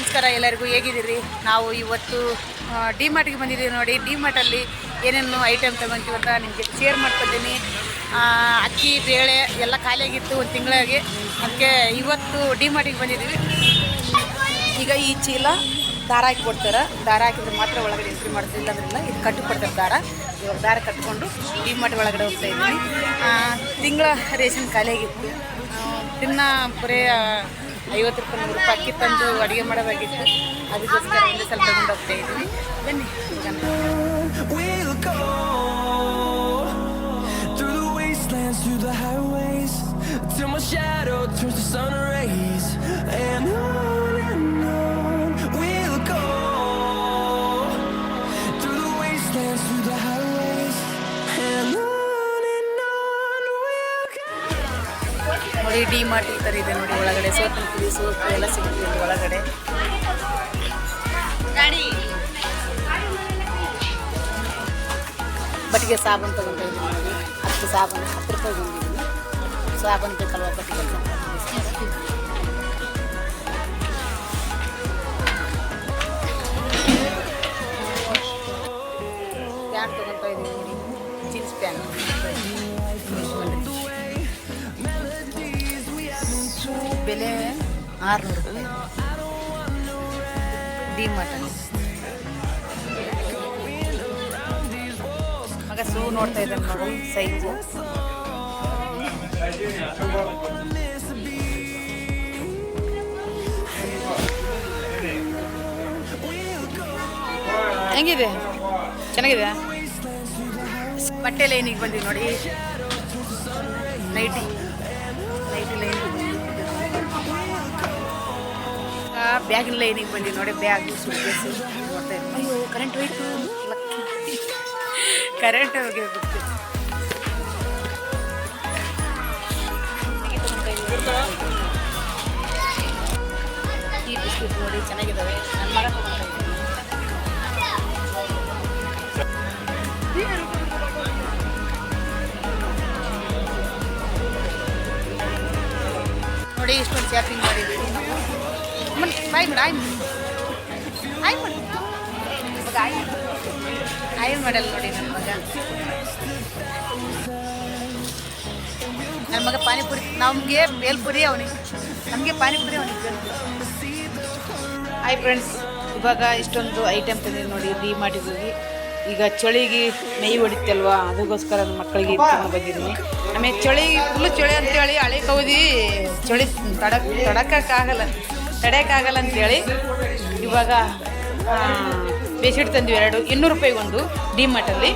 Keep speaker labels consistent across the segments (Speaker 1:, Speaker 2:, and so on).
Speaker 1: ನಮಸ್ಕಾರ ಎಲ್ಲರಿಗೂ ಹೇಗಿದ್ದೀರಿ? ನಾವು ಇವತ್ತು ಡಿ ಮಾರ್ಟ್ಗೆ ಬಂದಿದ್ದೀವಿ ನೋಡಿ. ಡಿ ಮಾರ್ಟಲ್ಲಿ ಏನೇನು ಐಟಮ್ ಅಂತ ನಿಮಗೆ ಶೇರ್ ಮಾಡ್ಕೊತೀನಿ. ಅಕ್ಕಿ, ಬೇಳೆ ಎಲ್ಲ ಖಾಲಿಯಾಗಿತ್ತು ಒಂದು ತಿಂಗಳಾಗಿ. ಅದಕ್ಕೆ ಇವತ್ತು ಡಿ ಮಾರ್ಟಿಗೆ ಬಂದಿದ್ದೀವಿ. ಈಗ ಈ ಚೀಲ ದಾರ ಹಾಕಿ ಕೊಡ್ತಾರೆ ದಾರ ಹಾಕಿದ್ರೆ ಮಾತ್ರ ಒಳಗಡೆ ಎಂಟ್ರಿ ಮಾಡ್ತಿಲ್ಲ ಅದರಿಂದ ಇದು ಕಟ್ಟು ಕೊಡ್ತಾರೆ ದಾರ. ಇವಾಗ ದಾರ ಕಟ್ಕೊಂಡು ಡಿ ಮಾರ್ಟ್ ಒಳಗಡೆ ಹೋಗ್ತಾ ಇದ್ದೀನಿ. ತಿಂಗಳ ರೇಷನ್ ಖಾಲಿಯಾಗಿತ್ತು. ತಿನ್ನ ಬರೀ ಐವತ್ತು ರೂಪಾಯಿ ನೂರು ರೂಪಾಯಿ ಅಕ್ಕಿ ತಂದು ಅಡುಗೆ ಮಾಡಬೇಕಿತ್ತು ಅದಕ್ಕೋಸ್ಕರ ಒಂದು ಸ್ವಲ್ಪ ತಗೊಂಡು ಹೋಗ್ತಾ ಇದ್ದೀನಿ ಬನ್ನಿ
Speaker 2: through the highways, till my shadow turns to sun
Speaker 1: ನೋಡಿ ಡಿ ಮಾರ್ಟ್ ಈ ಥರ ಇದೆ ನೋಡಿ ಒಳಗಡೆ ಸೋಪಿನ ಪುಡಿ ಸೋಪು ಎಲ್ಲ ಸಿಗುತ್ತೆ ಒಳಗಡೆ. ಗಾಡಿ ಬಟ್ಟಿಗೆ ಸಾಬೂನು ತೊಗೊಂಡಿದ್ದೀನಿ ನೋಡಿ ಹತ್ತು ಸಾಬೂನು ಹತ್ತು ರೂಪಾಯಿ ಬಂದಿದ್ದೀನಿ ಸಾಬೂನು ಬೇಕಲ್ವ ಬಟ್ಟಿಗೆ? ಪ್ಯಾಂಟ್ ತಗೊತಾ ಇದ್ದೀನಿ ಜೀನ್ಸ್ ಪ್ಯಾಂಟ್ ಬೆಲೆ ಆರುನೂರು ಡಿ ಮಟನ್. ಮಗ ಸೂ ನೋಡ್ತಾ ಇದ್ದಾನೆ ನೋಡಿ, ಸೈಜು. ಹೆಂಗಿದೆ? ಚೆನ್ನಾಗಿದೆ ಬಟ್ಟೆ ಲೈನಿಗೆ ಬಂದಿವಿ ನೋಡಿ. ನೈಟಿ. ನೈಟಿ ಲೈನಿಗೆ ಬ್ಯಾಗಿನ ಲೈನಿಗೆ ಬಂದಿವಿ ನೋಡಿ ಬ್ಯಾಗ್ ಸುಟ್ಕೇಸು ನೋಡ್ತಾ ಅಯ್ಯೋ ಕರೆಂಟ್ ಹೋಯ್ತು ಕರೆಂಟ್ ಹೋಗಿರ್ಬೇಕು ಈ ಬಿಸ್ಕಿಟ್ ನೋಡಿ ಚೆನ್ನಾಗಿದ್ದಾವೆ. ನನ್ನ ಮಗ ನೋಡಿ ಇಷ್ಟೊಂದು ಶಾಪಿಂಗ್ ಮಾಡಿದ್ದೀವಿ ಅಮ್ಮನ್ ಬಾಯ್ ಮಾಡು ಆಯ್ ಆಯ್ ಮಾಡು ಮಗ ಆಯ್ ಆಯ್ ಮಾಡಲ್ಲ ನೋಡಿ ನನ್ನ ಮಗ ನನ್ನ ಮಗ ಪಾನಿಪುರಿ ನಮಗೆ ಬೇಲ್ಪುರಿ ಅವನಿಗೆ ನಮಗೆ ಪಾನಿಪುರಿ ಅವನಿಗೆ ಹಾಯ್ ಫ್ರೆಂಡ್ಸ್ ಇವಾಗ ಇಷ್ಟೊಂದು ಐಟಮ್ ತಂದಿದ್ದು ನೋಡಿ ಡಿ ಹೋಗಿ. ಈಗ ಚಳಿಗೆ ಮೈ ಹೊಡಿತಲ್ವಾ? ಅದಕ್ಕೋಸ್ಕರ ಮಕ್ಕಳಿಗೆ ಬಂದಿದ್ದೀನಿ. ಆಮೇಲೆ ಚಳಿ ಫುಲ್ ಚಳಿ ಅಂತೇಳಿ ಹಳೆ ಕೌದಿ. ಚಳಿ ತಡಕ್ ತಡಕ್ಕಾಗಲ್ಲ ತಡೆಯೋಕ್ಕಾಗಲ್ಲ ಅಂತೇಳಿ ಇವಾಗ ಬೇಸಿಟ್ ತಂದ್ವಿ ಎರಡು ಇನ್ನೂರು ರೂಪಾಯಿಗೆ ಒಂದು ಡಿ ಮಾರ್ಟಲ್ಲಿ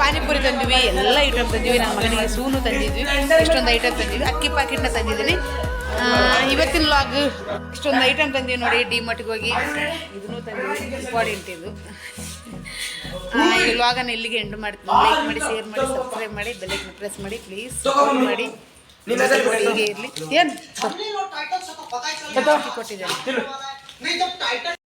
Speaker 1: ಪಾನಿಪುರಿ ತಂದ್ವಿ ಎಲ್ಲ ಐಟಮ್ ತಂದ್ವಿ ನಮ್ಮ ಮಗನಿಗೆ ಸೂನು ತಂದಿದ್ವಿ ಇಷ್ಟೊಂದು ಐಟಮ್ ತಂದಿದ್ವಿ ಅಕ್ಕಿ ಪಾಕಿಟ್ನ ತಂದಿದ್ದೀನಿ. ಇವತ್ತಿನ ಲಾಗ್ ಇಷ್ಟೊಂದು ಐಟಮ್ ತಂದೀವಿ ನೋಡಿ ಡಿ ಮಾರ್ಟ್ಗೆ ಹೋಗಿ. ಇದನ್ನು ಇದು ಆ, ಈ ಇಲ್ಲಿಗೆ ಎಂಡ್ ಮಾಡ್ತೀನಿ. ಲೈಕ್ ಮಾಡಿ ಶೇರ್ ಮಾಡಿ ಸಬ್ಸ್ಕ್ರೈಬ್ ಮಾಡಿ ಬೆಲ್ಲೈಕ್ನ ಪ್ರೆಸ್ ಮಾಡಿ ಪ್ಲೀಸ್ ಮಾಡಿ. ಹೀಗೆ ಇರಲಿ. ಏನು? ಕೊಟ್ಟಿದ್ದಾರೆ?